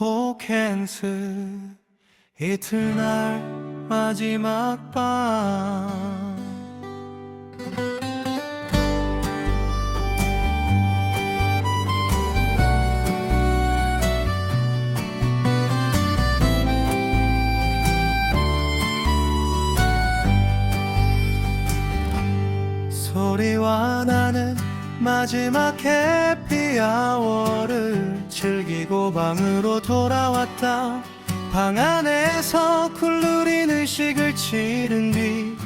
호켄스 이틀날 마지막 밤. 소리와 나는 마지막 해피아워를 즐기고 방으로 돌아왔다. 방 안에서 쿨루린 의식을 치른 뒤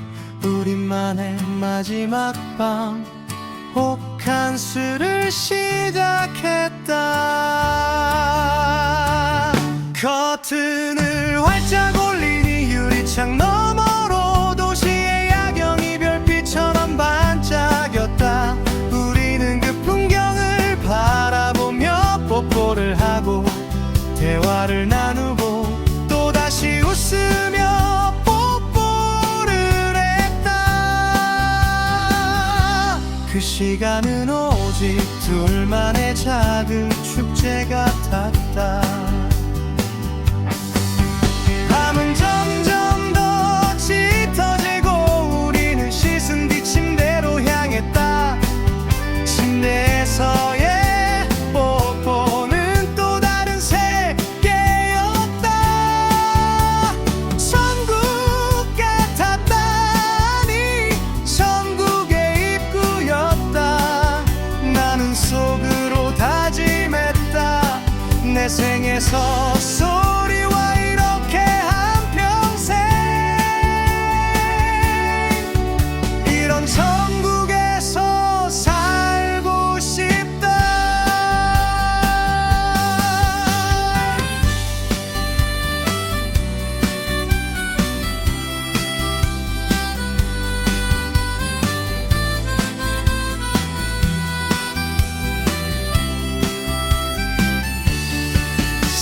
우리만의 마지막 밤. 호캉스를 시작했 뽀뽀를 하고 대화를 나누고 또다시 웃으며 뽀뽀를 했다. 그 시간은 오직 둘만의 작은 축제 같았다 내 생에서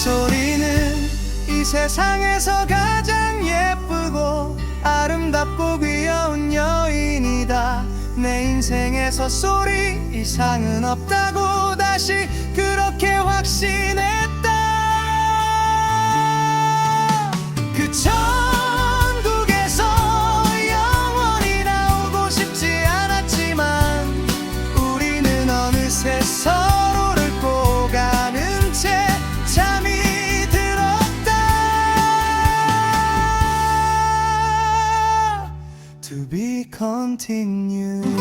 소리는 이 세상에서 가장 예쁘고 아름답고 귀여운 여인이다. 내 인생에서 소리 이상은 없다고 다시 그렇게 확신했 To be continued